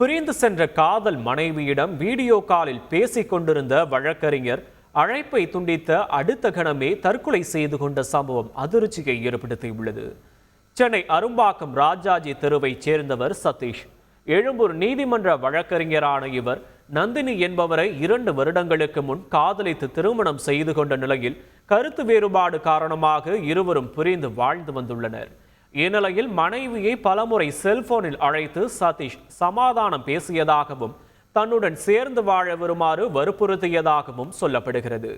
பிரிந்து சென்ற காதல் மனைவியிடம் வீடியோ காலில் பேசிக் கொண்டிருந்த வழக்கறிஞர் அழைப்பை துண்டித்த அடுத்த கணமே தற்கொலை செய்து கொண்ட சம்பவம் அதிர்ச்சியை ஏற்படுத்தியுள்ளது. சென்னை அரும்பாக்கம் ராஜாஜி தெருவைச் சேர்ந்தவர் சதீஷ். எழும்பூர் நீதிமன்ற வழக்கறிஞரான இவர் நந்தினி என்பவரை இரண்டு வருடங்களுக்கு முன் காதலித்து திருமணம் செய்து கொண்ட நிலையில் கருத்து வேறுபாடு காரணமாக இருவரும் புரிந்து வாழ்ந்து வந்துள்ளனர். இந்நிலையில் மனைவியை பலமுறை செல்போனில் அழைத்து சதீஷ் சமாதானம் பேசியதாகவும் தன்னுடன் சேர்ந்து வாழ வருமாறு வற்புறுத்தியதாகவும் சொல்லப்படுகிறது.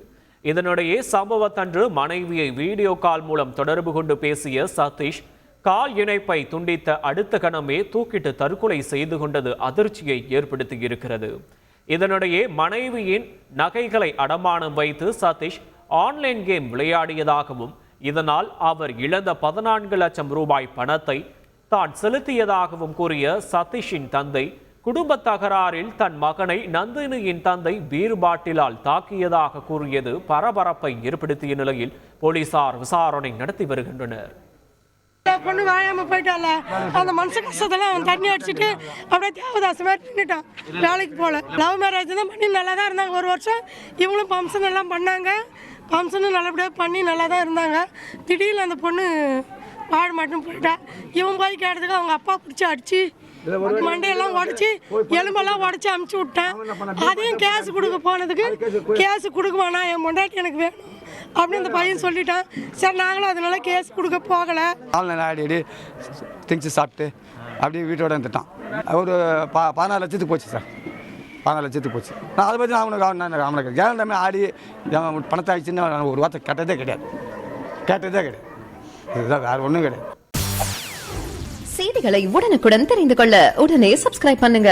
இதனிடையே சம்பவத்தன்று மனைவியை வீடியோ கால் மூலம் தொடர்பு கொண்டு பேசிய சதீஷ் கால் இணைப்பை துண்டித்த அடுத்த கணமே தூக்கிட்டு தற்கொலை செய்து கொண்டது அதிர்ச்சியை ஏற்படுத்தியிருக்கிறது. இதனிடையே மனைவியின் நகைகளை அடமானம் வைத்து சதீஷ் ஆன்லைன் கேம் விளையாடியதாகவும் இதனால் அவர் இழந்த பதினான்கு லட்சம் ரூபாய் பணத்தை தான் செலுத்தியதாகவும் கூறிய சதீஷின் தந்தை குடும்ப தகராறில் தன் மகனை நந்தினியின் தந்தை பீர் பாட்டிலால் தாக்கியதாக கூறியது பரபரப்பை ஏற்படுத்திய நிலையில் போலீசார் விசாரணை நடத்தி வருகின்றனர். பொண்ணு வாயாம போயிட்டால அந்த மனசு கஷ்டத்தெல்லாம் அவன் தண்ணி அடிச்சுட்டு அப்படியே தேவதாசம் மாதிரி நின்றுட்டான் வேலைக்கு போகல லவ் மேரேஜ் தான் பண்ணி நல்லா தான் இருந்தாங்க. ஒரு வருஷம் இவங்களும் ஃபங்க்ஷன் எல்லாம் பண்ணாங்க. ஃபங்க்ஷனும் நல்லபடியாக பண்ணி நல்லா தான் இருந்தாங்க. திடீர்னு அந்த பொண்ணு வாழ மாட்டேன்னு போயிட்டா. இவன் போய் கேட்டதுக்கு அவங்க அப்பா பிடிச்சி அடிச்சு மண்டையெல்லாம் உடச்சி எலும்பெல்லாம் உடச்சி அமுச்சு விட்டேன். அதையும் கேஸ் கொடுக்க போனதுக்கு கேஸ் கொடுக்குவானா என் பொண்டாட்டி எனக்கு வேணும் அப்படின்னு அந்த பையன் சொல்லிட்டான். சரி நாங்களும் அதனால கேஸ் கொடுக்க போகலை. ஆன்லைன் ஆடி ஆடி திங்ஸ் சாப்பிட்டு அப்படியே வீட்டோட இருந்துட்டான் ஒரு பா பதினாறு லட்சத்துக்கு போச்சு சார். பதினாறு லட்சத்துக்கு போச்சு. நான் அதை பற்றி நான் அவனுக்கு அவன் அவனுக்கு கேரண்டாமே ஆடி அவன் பணத்தை ஆயிடுச்சுன்னு ஒரு வார்த்தை கேட்டதே கிடையாது. கேட்டதே கிடையாது. இதுதான் வேறு ஒன்றும் கிடையாது. செய்திகளை உடனுக்குடன் தெரிந்து கொள்ள உடனே சப்ஸ்கிரைப் பண்ணுங்க.